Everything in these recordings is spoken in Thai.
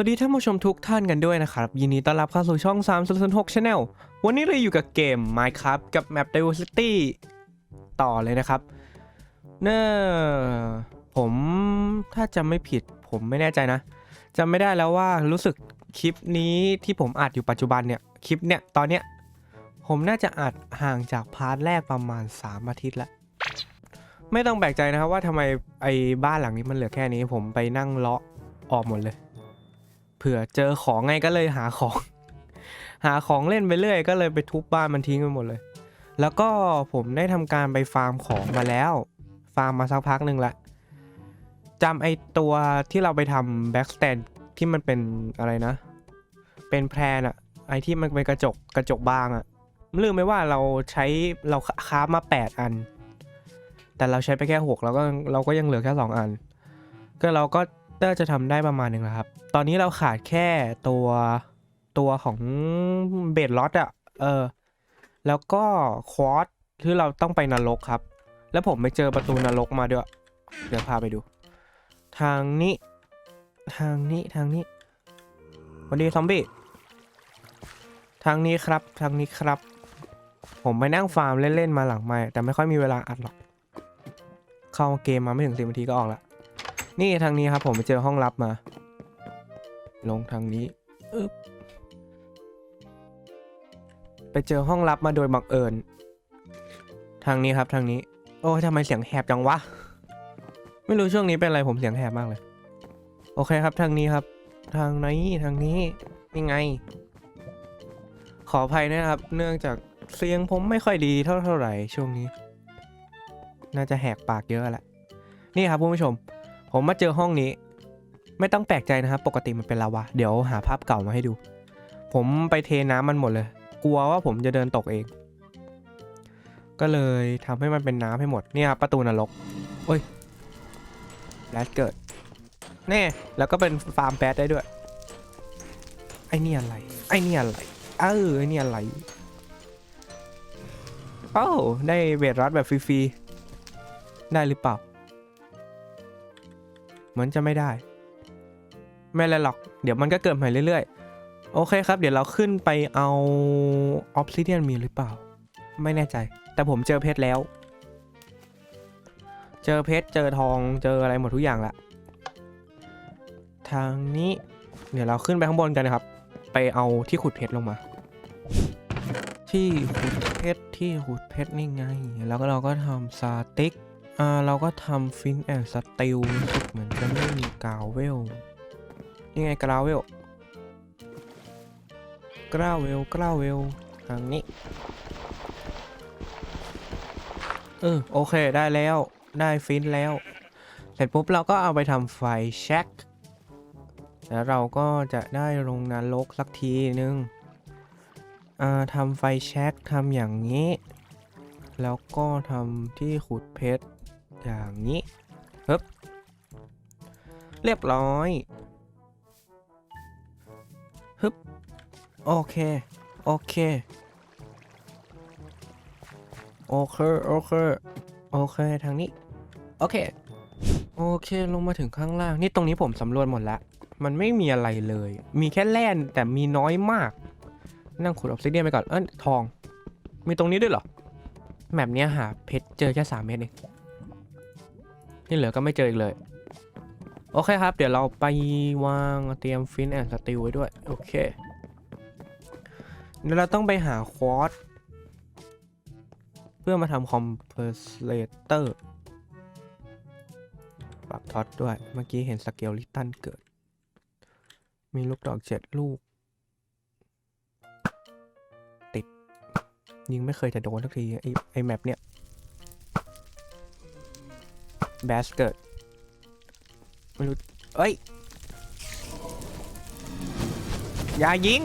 วัสดีท่านผู้ชมทุกท่านกันด้วยนะครับ ยินดีต้อนรับเข้าสู่ช่อง 3 0 6 Channel วันนี้เราอยู่กับเกม Minecraft กับ Map Diversity ต่อเลยนะครับ เน่อผมถ้าจำไม่ผิดผมไม่แน่ใจนะจำไม่ได้แล้วว่ารู้สึกคลิปนี้ที่ผมอัดอยู่ปัจจุบันเนี่ย คลิปเนี่ยตอนเนี้ย ผมน่าจะอัดห่างจากพาร์ทแรกประมาณ 3 อาทิตย์ล้วไม่ต้องแปลกใจนะครับว่าทำไมไอ้บ้านหลังนี้มันเหลือแค่นี้ ผมไปนั่งเลาะออกหมดเลย เผื่อเจอของไงก็เลยหาของ หาของเล่นไปเรื่อยก็เลยไปทุบบ้านมันทิ้งไปหมดเลย แล้วก็ผมได้ทำการไปฟาร์มของมาแล้ว ฟาร์มมาสักพักหนึ่งละจำไอตัวที่เราไปทำแบ็กสแตนที่มันเป็นอะไรนะ เป็นแพรนอะไอที่มันเป็นกระจกกระจกบางอะลืมไปว่าเราใช้เราค้ามา 8 อัน แต่เราใช้ไปแค่ 6 แล้วก็เราก็ยังเหลือแค่ 2 อัน ก็เราก็ น่าจะทำได้ประมาณหนึ่งแล้วครับ ตอนนี้เราขาดแค่ตัวตัวของเบดล็อตอะเออ แล้วก็ควอตที่เราต้องไปนรกครับ แล้วผมไปเจอประตูนรกมาด้วย เดี๋ยวพาไปดู ทางนี้ ทางนี้ทางนี้วันดีซอมบี้ ทางนี้ครับ ทางนี้ครับ ผมไปนั่งฟาร์มเล่น ๆ มาหลังไม่แต่ไม่ค่อยมีเวลาอัดหรอก เข้าเกมมาไม่ถึงสิบนาทีก็ออกละ นี่ทางนี้ครับผมไปเจอห้องลับมา ลงทางนี้อึ๊บไปเจอห้องลับมาโดยบังเอิญ ทางนี้ครับทางนี้ โอ้ทำไมเสียงแหบจังวะ ไม่รู้ช่วงนี้เป็นอะไรผมเสียงแหบมากเลย โอเคครับทางนี้ครับ ทางนี้ทางนี้นี่ไง ขออภัยนะครับ เนื่องจากเสียงผมไม่ค่อยดีเท่าเท่าไหร่ช่วงนี้ น่าจะแหกปากเยอะแหละ นี่ครับคุณผู้ชม ผมมาเจอห้องนี้ ไม่ต้องแปลกใจนะครับ ปกติมันเป็นลาวาเดี๋ยวหาภาพเก่ามาให้ดู ผมไปเทน้ำมันหมดเลย กลัวว่าผมจะเดินตกเอง ก็เลยทำให้มันเป็นน้ำให้หมดเนี่ยประตูนรกโอ้ยแรดเกิดแน่แล้วก็เป็นฟาร์มแบดได้ด้วย ไอ้นี่อะไร ไอ้นี่อะไร เออไอ้นี่อะไรเอ้ได้เวทรัดแบบฟรีๆ ได้หรือเปล่า เหมือนจะไม่ได้ ไม่เลยหรอก เดี๋ยวมันก็เกิดใหม่เรื่อยๆ โอเคครับ เดี๋ยวเราขึ้นไปเอาออ s ซิเดียนมีหรือเปล่า ไม่แน่ใจ แต่ผมเจอเพชรแล้ว เจอเพชร เจอทอง เจออะไรหมดทุกอย่างละ ทางนี้ เดี๋ยวเราขึ้นไปข้างบนกันนะครับ ไปเอาที่ขุดเพชรลงมา ที่ขุดเพชร ที่ขุดเพชรนี่ไง แล้วก็เราก็ทำสติ๊ก อ่าเราก็ทำฟินแอนสติลรู้สึกเหมือนจะไม่มีกราวเวลนี่ไงกราวเวลกราวเวลกราวเวลทางนี้เออโอเคได้แล้วได้ฟินแล้ว เสร็จปุ๊บเราก็เอาไปทำไฟแช็คแล้วเราก็จะได้ลงนรกสักทีนึงอ่าทำไฟแช็คทำอย่างนี้ แล้วก็ทำที่ขุดเพชรอย่างนี้ฮึบเรียบร้อยฮึบโอเค โอเค โอเค โอเค โอเค ทางนี้ โอเค โอเค ลงมาถึงข้างล่าง นี่ตรงนี้ผมสำรวจหมดแล้วมันไม่มีอะไรเลย มีแค่แร่แต่มีน้อยมาก นั่งขุดออฟซิเดียนไปก่อน เอ้ยทอง มีตรงนี้ด้วยเหรอ แมปเนี้ยหาเพชรเจอแค่3เม็ดเองที่เหลือก็ไม่เจออีกเลย โอเคครับ เดี๋ยวเราไปวางเตรียมฟินแอนสติลไว้ด้วย โอเคเดี๋ยวเราต้องไปหาควอตเพื่อมาทำคอมเพรสเลเตอร์ปรับท็อตด้วย เมื่อกี้เห็นสเกลลิตันเกิด มีลูกดอกเจ็ดลูก ยิงไม่เคยจะโดนสักที ไอไอแมปเนี้ยแบสเกิดไม่รู้ เอ้ย อย่ายิง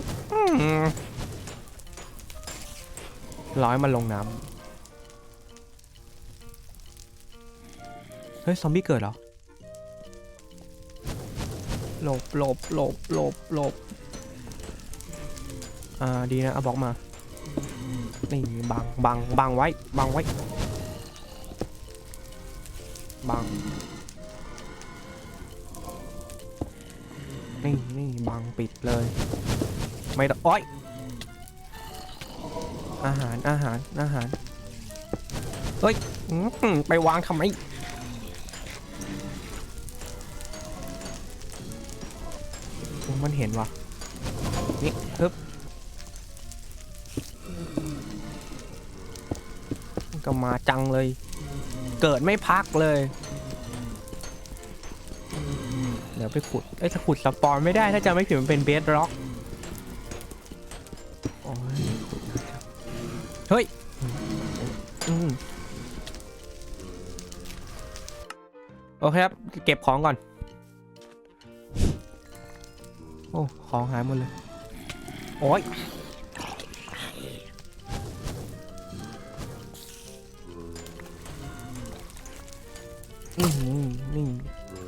ร้อยมันลงน้ำ เฮ้ย ซอมบี้เกิดเหรอ หลบหลบหลบหลบหลบอ่า ดีนะ เอาบล็อกมา นี่บังบังบังไว้บังไว้บังนี่นี่บังปิดเลย ไม่ต้องโอ้อยอาหารอาหารอาหารเฮ้ยไปวางทำไมมันเห็นวะนี่ฮึบ ก็มาจังเลย เกิดไม่พักเลย เดี๋ยวไปขุด เอ้ยถ้าขุดสปอนไม่ได้ถ้าจะไม่ผิดมันเป็นเบสร็อกโอ้ยขุดยากจังเฮ้ยอืมโอเคครับ เก็บของก่อน โอ้ ของหายหมดเลย โอ้ย อือหือนี่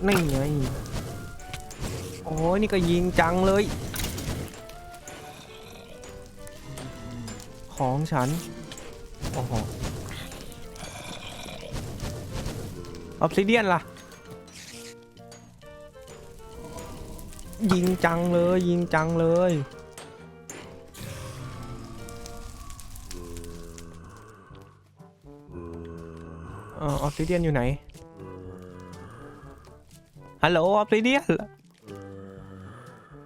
นี่ไงโอ้ยนี่ก็ยิงจังเลย ของฉัน โอ้โหออฟซิเดียนล่ะ ยิงจังเลย ยิงจังเลยออออฟซิเดียนอยู่ไหน ฮัลโหลออฟซิเดียน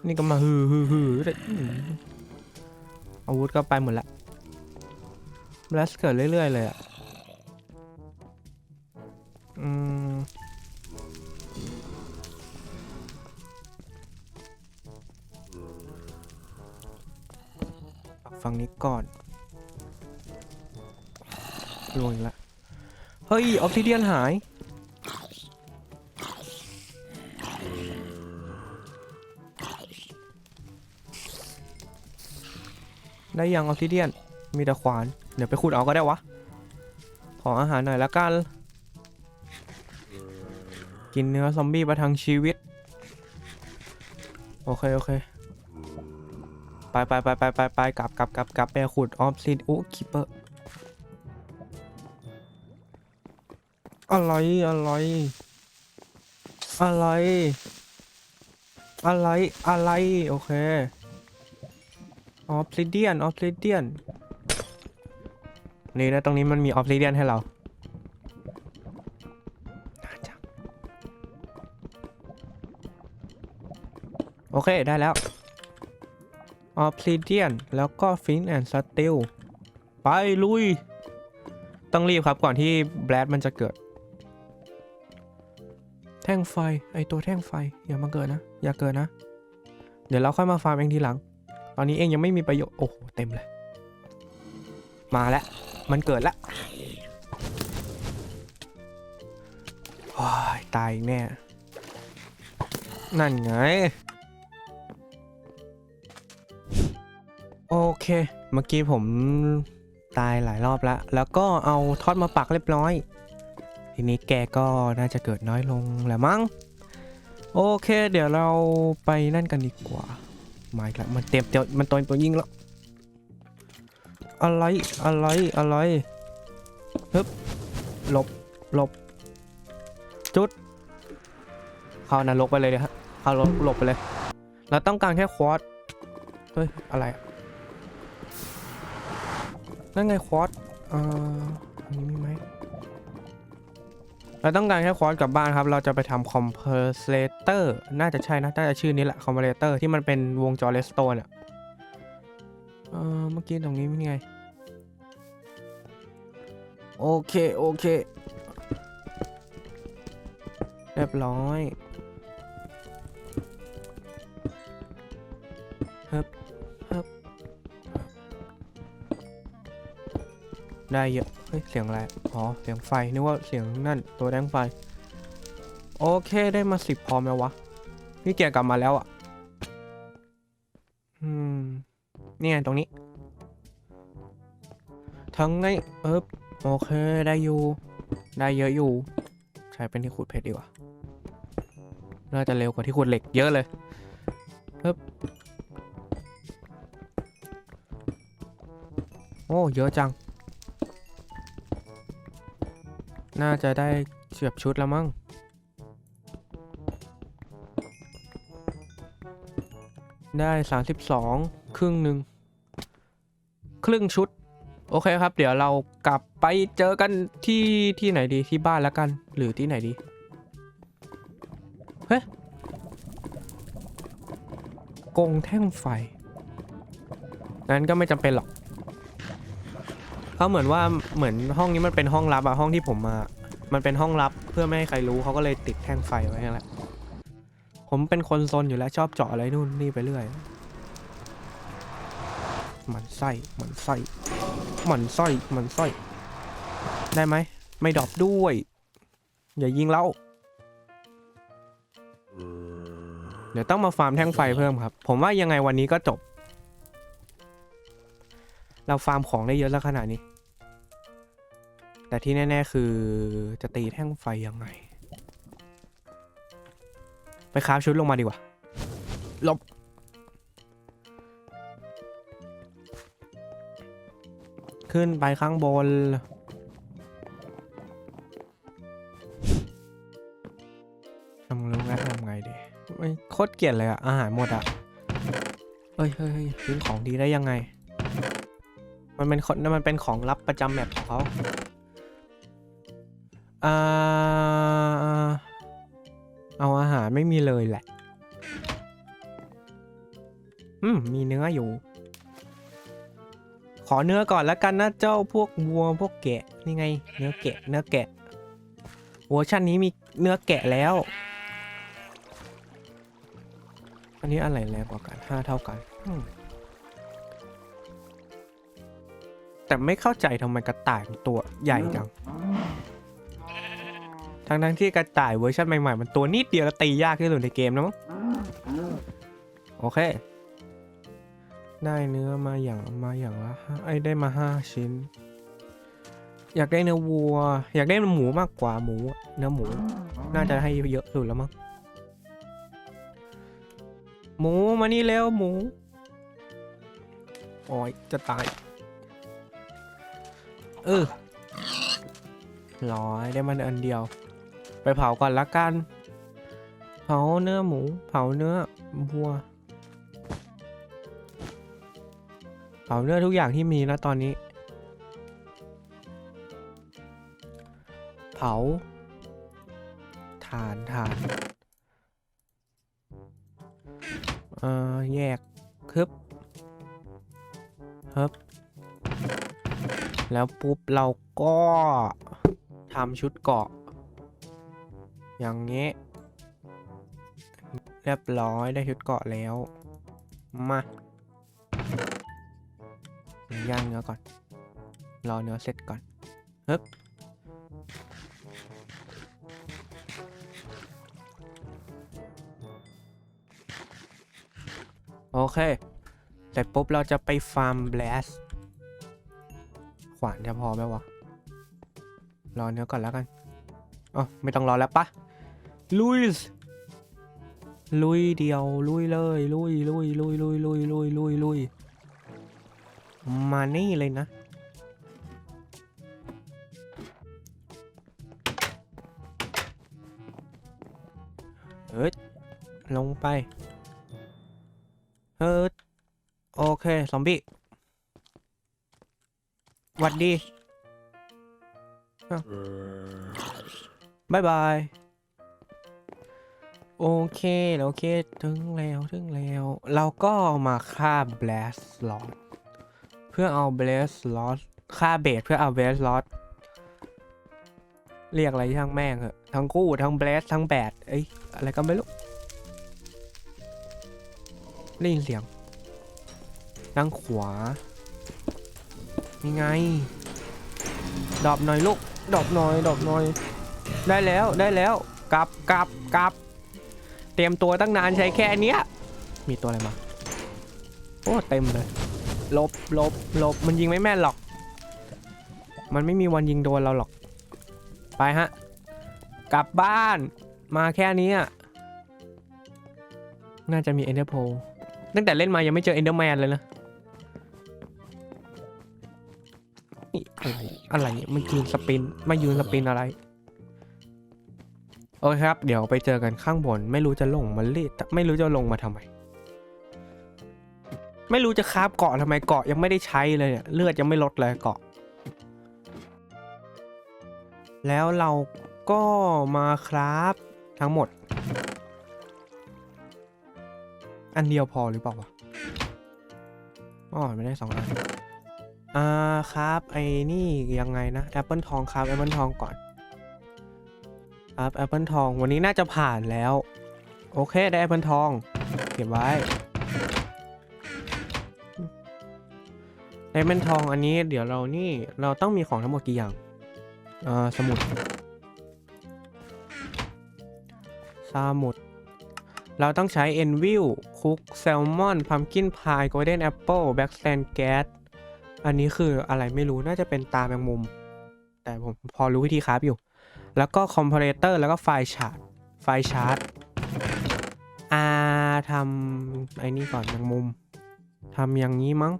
นี่ก็มาฮือฮือฮือเลยอาวุธก็ไปหมดละบลัสเกิดเรื่อย ๆ เลยอะ อืม ฝั่งนี้ก่อนลวงล้วเฮ้ย ออฟซิเดียนหาย ได้ยังออฟซิเดียน มีแต่ขวาน เดี๋ยวไปขุดเอาก็ได้วะ ขออาหารหน่อยละกัน กินเนื้อซอมบี้ประทังชีวิต โอเค โอเค ไปไปไปไปไปไปกลับกลับกลับกลับไปขุดออฟซิดโอ้คิปเปอร์อะไรอะไรอะไรอะไรอะไรโอเค ออฟซิเดียนออฟซิเดียนนี่นะตรงนี้มันมีออฟซิเดียนให้เราโอเค ได้แล้วออฟซิเดียนแล้วก็ฟินแอนด์สติลไป ลุย ต้องรีบครับก่อนที่แบลดมันจะเกิด แท่งไฟ ไอตัวแท่งไฟ อย่ามาเกิดนะ อย่าเกิดนะ เดี๋ยวเราค่อยมาฟาร์มเองทีหลัง อนนี้เองยังไม่มีประโยชน์ โอ้โห เต็มเลย มาแล้ว มันเกิดแล้วว้ายตายแน่ นั่นไง โอเค เมื่อกี้ผมตายหลายรอบแล้ว แล้วก็เอาทอดมาปักเรียบร้อย ทีนี้แกก็น่าจะเกิดน้อยลงแหละมั้ง โอเค เดี๋ยวเราไปนั่นกันดีกว่า มาอีกแล้วมันเต็มเตียวมันตัวตัวยิงแล้วอะไรอะไรอะไรฮึบหลบหลบจุด เข้านรกไปเลยเดี๋ยวฮะเข้าหลบหลบไปเลย เราต้องการแค่ควอตเฮ้ยอะไรนั่นไงควอตเอ่ออันนี้มีไหม เราต้องการแค่ควอตกลับบ้านครับ เราจะไปทำคอมเพรสเลเตอร์น่าจะใช่นะ น่าจะชื่อนี้แหละคอมเพรสเตอร์ที่มันเป็นวงจรเลสโตนอะเออเมื่อกี้ตรงนี้เป็นไง โอเค โอเค เรียบร้อยฮึบฮึบได้เยอะ เฮ้ย เสียงอะไร อ๋อ เสียงไฟ นึกว่าเสียงนั่น ตัวแดงไฟ โอเค ได้มาสิบพร้อมแล้ววะ พี่เกียร์กลับมาแล้วอะ อืมเนี่ยตรงนี้ ทั้งไงเอ๊บโอเค ได้อยู่ ได้เยอะอยู่ ใช้เป็นที่ขุดเพชรดีกว่า น่าจะเร็วกว่าที่ขุดเหล็กเยอะเลยปึ๊บโอ้ เยอะจัง น่าจะได้เฉียบชุดแล้วมั้ง ได้สามสิบสองครึ่งหนึ่ง ครึ่งชุด โอเคครับ เดี๋ยวเรากลับไปเจอกันที่ที่ไหนดีที่บ้านแล้วกัน หรือที่ไหนดี เฮ้ยกงแท่งไฟ นั้นก็ไม่จำเป็นหรอก เขาเหมือนว่าเหมือนห้องนี้มันเป็นห้องลับอะห้องที่ผมมา มันเป็นห้องลับเพื่อไม่ให้ใครรู้เขาก็เลยติดแท่งไฟไว้นั่นแหละผมเป็นคนซนอยู่แล้วชอบเจาะอะไรนู่นนี่ไปเรื่อยมันไส้มันไส้มันไส้มันไส้ได้ไหมไม่ดรอปด้วย อย่ายิงเราเดี๋ยวต้องมาฟาร์มแท่งไฟเพิ่มครับ ผมว่ายังไงวันนี้ก็จบ เราฟาร์มของได้เยอะแล้วขนาดนี้ แต่ที่แน่ ๆ คือจะตีแท่งไฟยังไง ไปคราฟชุดลงมาดีกว่าหลบขึ้นไปข้างบน ทำรู้ไหมทำไงดีไม่โคตรเกลียดเลยอะอาหารหมดอะเฮ้ยเฮ้ยเฮ้ยซื้อของดีได้ยังไง มันเป็นคนมันเป็นของลับประจำแมปของเขา อ่าเอาอาหารไม่มีเลยแหละ อืม มีเนื้ออยู่ ขอเนื้อก่อนแล้วกันนะเจ้าพวกวัวพวกแกะ นี่ไง เนื้อแกะ เนื้อแกะ เวอร์ชันนี้มีเนื้อแกะแล้ว อันนี้อะไรแรงกว่ากันห้าเท่ากัน แต่ไม่เข้าใจทำไมกระต่ายตัวใหญ่จัง ทั้งทั้งที่กระต่ายเวอร์ชันใหม่ๆ มันตัวนิดเดียวแล้วตียากที่สุดในเกมนะมั้งโอเค ได้เนื้อมาอย่างมาอย่างละไอ้ได้มาห้าชิ้น อยากได้เนื้อวัว อยากได้หมูมากกว่าหมู เนื้อหมู น่าจะให้เยอะสุดแล้วมั้งหมูมานี่แล้วหมูโอ้ยจะตาย เออร้อยได้มันอันเดียว เผาก่อนละกัน เผาเนื้อหมู เผาเนื้อวัว เผาเนื้อทุกอย่างที่มีนะตอนนี้ เผาฐานฐานเอ่อแยกคึบฮึบแล้วปุ๊บเราก็ทำชุดเกาะ อย่างเงี้ยเรียบร้อยได้ชุดเกาะแล้ว มาย่างเนื้อก่อน รอเนื้อเสร็จก่อนฮึบโอเค เสร็จปุ๊บเราจะไปฟาร์มแบลสขวานจะพอไหมวะ รอเนื้อก่อนแล้วกัน อ๋อ ไม่ต้องรอแล้วปะ ลุยส์ลุยเดียวลุยเลยลุยลุยลุยลุยลุยลุยลุยลุยมานี่เลยนะเอิดลงไปเอิดโอเค ซอมบี้หวัดดีบายบาย โอเคโอเค ถึงแล้วถึงแล้ว เราก็มาฆ่า blast slot เพื่อเอา blast slot ฆ่าเบสเพื่อเอา blast slot เรียกอะไรช่างแม่งเหอะทั้งคู่ทั้ง blast ทั้งแบดเอ้ยอะไรก็ไม่รู้ได้ยินเสียงด้านขวานี่ไง ดอปหน่อยลูก ดอปหน่อย ดอปหน่อย ได้แล้ว ได้แล้ว กลับกลับกลับ ตรียมตัวตั้งนานใช้แค่เนี้ย มีตัวอะไรมา โอ้เต็มเลย ลบลบลบมันยิงไม่แม่นหรอก มันไม่มีวันยิงโดนเราหรอก ไปฮะ กลับบ้านมาแค่นี้น่าจะมีเอ็นเดอร์โพตั้งแต่เล่นมายังไม่เจอเอ็นเดอร์แมนเลยนะอะไรอะไรเนี่ยมันยืนสปินมายืนสปินอะไร โอเคครับ เดี๋ยวไปเจอกันข้างบน ไม่รู้จะลงมาเล่ไม่รู้จะลงมาทำไม ไม่รู้จะคาบเกาะทำไมเกาะยังไม่ได้ใช้เลยเนี่ยเลือดยังไม่ลดเลยเกาะ แล้วเราก็มาคราฟทั้งหมด อันเดียวพอหรือเปล่าวะอ๋อไม่ได้สองอันอ่าครับไอ้นี่ยังไงนะแอปเปิลทองครับแอปเปิลทองก่อน ครับแอปเปิลทองวันนี้น่าจะผ่านแล้ว โอเคได้แอปเปิลทอง เก็บไว้ไดมอนทองอันนี้เดี๋ยวเรานี่เราต้องมีของทั้งหมดกี่อย่างอ่าสมุดสมุด เราต้องใช้ e n v i l คุกแซลมอนพัมกินพายโกลเด้นแอปเปิลแบ็กสแตนแก๊สอันนี้คืออะไรไม่รู้น่าจะเป็นตาแมงมุม แต่ผมพอรู้วิธีคราฟอยู่ แล้วก็คอมเพลเตอร์แล้วก็ไฟล์ชาร์ตไฟล์ชาร์ตอาทำไอ้นี่ก่อนแมงมุมทำอย่างนี้มั้ง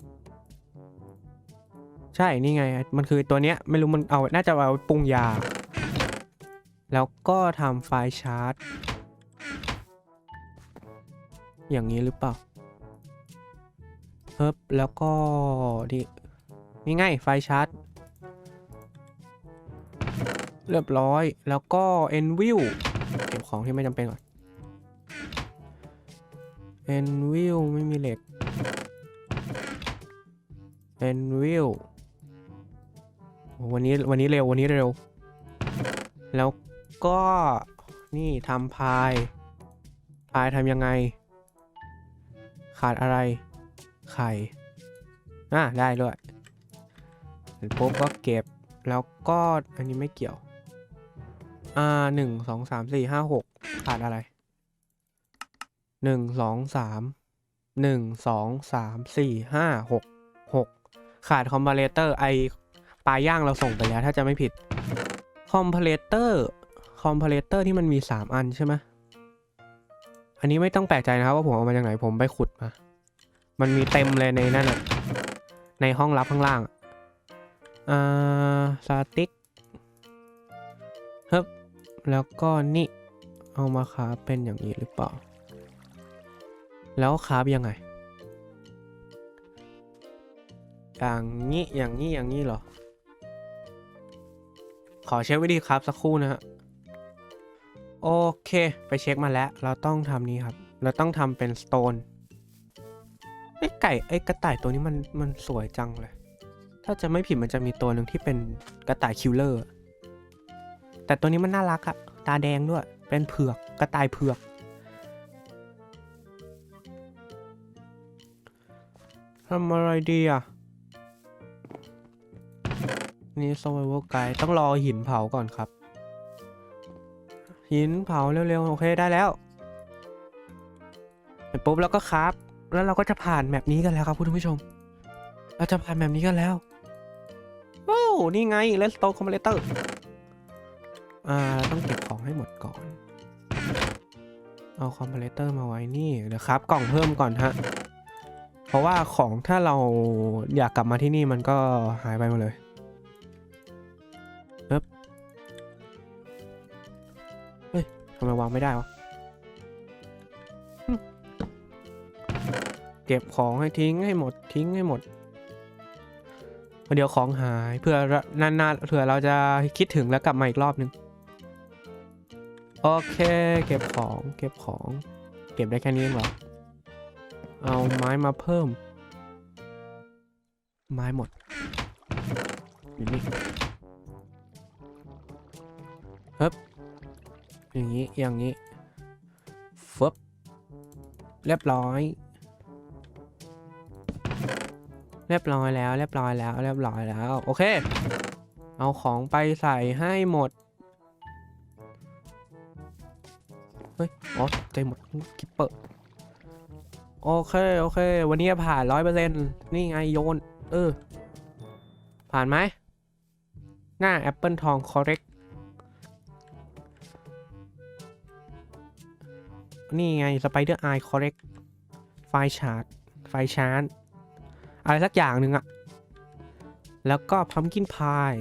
ใช่นี่ไง มันคือตัวเนี้ยไม่รู้มันเอาน่าจะเอาปรุงยา แล้วก็ทำไฟล์ชาร์ตอย่างนี้หรือเปล่าเพิ่บแล้วก็ดินี่ไงไฟชาร์ต เรียบร้อย แล้วก็ e n v i l เก็บของที่ไม่จำเป็นก่อน e n v i l ไม่มีเหล็ก e n v i l วันนี้วันนี้เร็ววันนี้เร็ว แล้วก็นี่ทำพาย พายทำยังไง ขาดอะไร ไข่อะได้ด้วยปุ๊บก็เก็บแล้วก็อันนี้ไม่เกี่ยว อ่าหนึ่งสองสามสี่ห้าหกขาดอะไรหนึ่งสองสามหนึ่งสองสามสี่ห้าหกหกขาดคอมเพลเตอร์ไอปลาย่างเราส่งไปแล้วถ้าจะไม่ผิดคอมเพลเตอร์คอมเพลเตอร์ที่มันมี3อันใช่ไหมอันนี้ไม่ต้องแปลกใจนะครับว่าผมเอามาจากไหนผมไปขุดมา มันมีเต็มเลยในนั่นอะในห้องลับข้างล่างอ่าสติ๊ก แล้วก็นี่ เอามาคาเป็นอย่างนี้หรือเปล่า แล้วคาบยังไง อย่างนี้ อย่างนี้ อย่างนี้เหรอ ขอเช็ควิธีครับสักครู่นะฮะ โอเค ไปเช็คมาแล้ว เราต้องทำนี้ครับ เราต้องทำเป็นสโตนไอ้ไก่ไอ้กระต่ายตัวนี้มันมันสวยจังเลย ถ้าจะไม่ผิดมันจะมีตัวหนึ่งที่เป็นกระต่ายคิลเลอร์ แต่ตัวนี้มันน่ารักอะตาแดงด้วย เป็นเผือกกระต่ายเผือก ทำอะไรดีอะนี่ survival guide ต้องรอหินเผาก่อนครับ หินเผาเร็วๆ โอเคได้แล้วเสร็จปุ๊บแล้วก็ครับ แล้วเราก็จะผ่านแมปนี้กันแล้วครับคุณผู้ชม เราจะผ่านแมปนี้กันแล้วโอ้นี่ไง Let's Stone Completor อ่าเราต้องเก็บของให้หมดก่อน เอาคอมเพลเตอร์มาไว้นี่เดี๋ยวครับ กล่องเพิ่มก่อนฮะ เพราะว่าของถ้าเราอยากกลับมาที่นี่มันก็หายไปหมดเลยเอ๊บเฮ้ยทำไมวางไม่ได้วะเก็บของให้ทิ้งให้หมดทิ้งให้หมดเดี๋ยวของหายเพื่อนานๆเผื่อเราจะคิดถึงแล้วกลับมาอีกรอบนึง โอเค เก็บของเก็บของ เก็บได้แค่นี้เองเหรอ เอาไม้มาเพิ่ม ไม้หมดอยู่นี่เฮ้บอย่างนี้อย่างนี้ฟึบเรียบร้อย เรียบร้อยแล้ว เรียบร้อยแล้ว เรียบร้อยแล้ว โอเค เอาของไปใส่ให้หมด อ๋อตกใจหมดคิปเปอร์โอเค โอเค วันนี้ผ่านร้อยเปอร์เซ็นต์นี่ไงโยน เออ ผ่านไหม หน้าแอปเปิลทอง correct นี่ไง Spider Eye correct ไฟชาร์ตไฟชาร์ตอะไรสักอย่างหนึ่งอะแล้วก็ Pumpkin Pie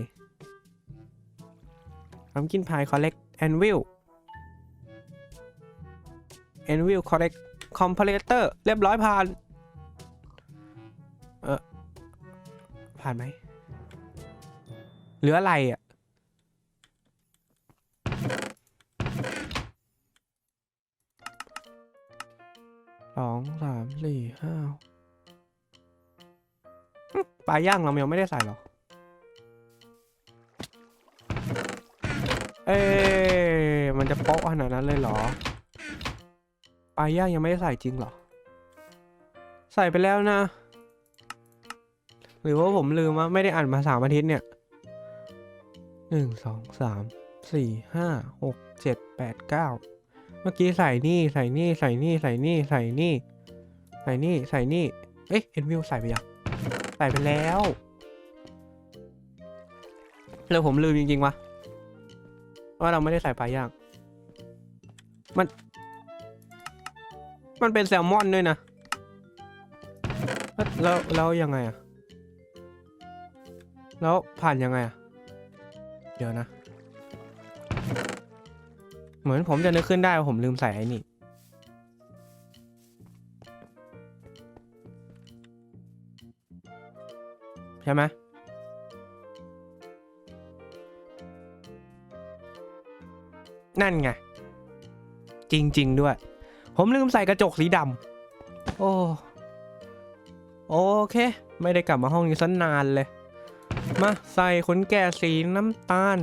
Pumpkin Pie correct Anvil Anvil correct Comparator เรียบร้อยผ่าน เออผ่านไหมเหลืออะไรอะ สองสามสี่ห้าปลาย่างเรายังไม่ได้ใส่หรอ เอ๊มันจะโป๊ะขนาดนั้นเลยเหรอ ปลาย่างยังไม่ได้ใส่จริงเหรอ ใส่ไปแล้วนะ หรือว่าผมลืมว่าไม่ได้อ่านมาสามอาทิตย์เนี่ยหนึ่งสองสามสี่ห้าหกเจ็ดแปดเก้าเมื่อกี้ใส่นี่ใส่นี่ใส่นี่ใส่นี่ใส่นี่ ใส่นี่ใส่นี่ เอ๊ะเอ็นวิวใส่ไปยังใส่ไปแล้วแล้วผมลืมจริงๆวะว่าเราไม่ได้ใส่ปลาย่าง มัน มันเป็นแซลมอนด้วยนะ แล้วแล้วยังไงอะแล้วผ่านยังไงอะเดี๋ยวนะ เหมือนผมจะนึกขึ้นได้ว่าผมลืมใส่ไอ้นี่ใช่ไหมนั่นไง จริง ๆ ด้วย ผมลืมใส่กระจกสีดำโอ้โอเค ไม่ได้กลับมาห้องนี้สันนานเลย มาใส่ขนแกะสีน้ำตาล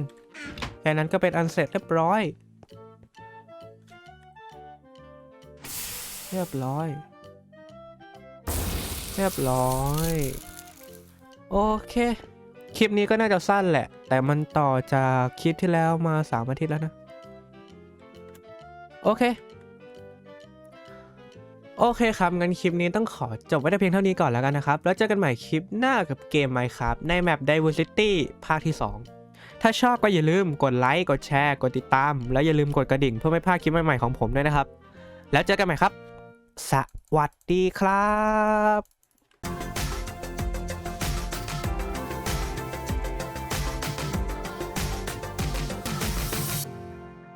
แค่นั้นก็เป็นอันเสร็จเรียบร้อย เรียบร้อย เรียบร้อย โอเค คลิปนี้ก็น่าจะสั้นแหละ แต่มันต่อจากคลิปที่แล้วมาสามอาทิตย์แล้วนะ โอเค โอเคครับ งั้นคลิปนี้ต้องขอจบไว้แต่เพียงเท่านี้ก่อนแล้วกันนะครับ แล้วเจอกันใหม่คลิปหน้ากับเกม Minecraft ในแมป Diversity ภาคที่ 2 ถ้าชอบก็อย่าลืมกดไลค์กดแชร์ กดติดตาม แล้วอย่าลืมกดกระดิ่งเพื่อไม่พลาดคลิปใหม่ๆของผมด้วยนะครับ แล้วเจอกันใหม่ครับ สวัสดีครับ